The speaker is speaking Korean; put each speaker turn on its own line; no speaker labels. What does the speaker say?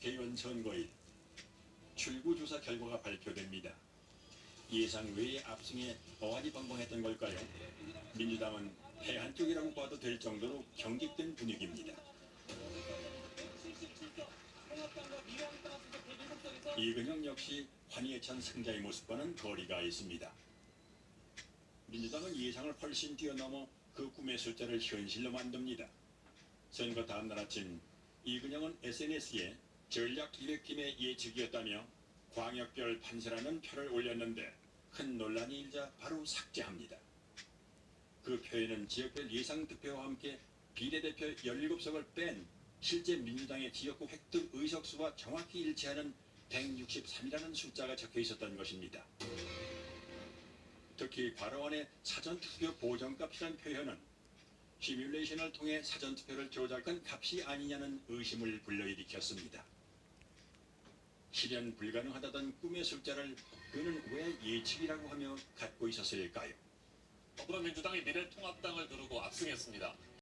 국회의원 선거일 출구조사 결과가 발표됩니다. 예상 외의 압승에 어안이 벙벙했던 걸까요? 민주당은 패한 쪽이라고 봐도 될 정도로 경직된 분위기입니다. 이근영 역시 환희에 찬 승자의 모습과는 거리가 있습니다. 민주당은 예상을 훨씬 뛰어넘어 그 꿈의 숫자를 현실로 만듭니다. 선거 다음날 아침 이근영은 SNS에 전략 기획팀의 예측이었다며 광역별 판세라는 표를 올렸는데 큰 논란이 일자 바로 삭제합니다. 그 표에는 지역별 예상 득표와 함께 비례대표 17석을 뺀 실제 민주당의 지역구 획득 의석수와 정확히 일치하는 163이라는 숫자가 적혀 있었던 것입니다. 특히 과로원의 사전투표 보정값이라는 표현은 시뮬레이션을 통해 사전투표를 조작한 값이 아니냐는 의심을 불러일으켰습니다. 실현 불가능하다던 꿈의 숫자를 그는 왜 예측이라고 하며 갖고 있었을까요?
더불어민주당이 미래통합당을 두르고 압승했습니다.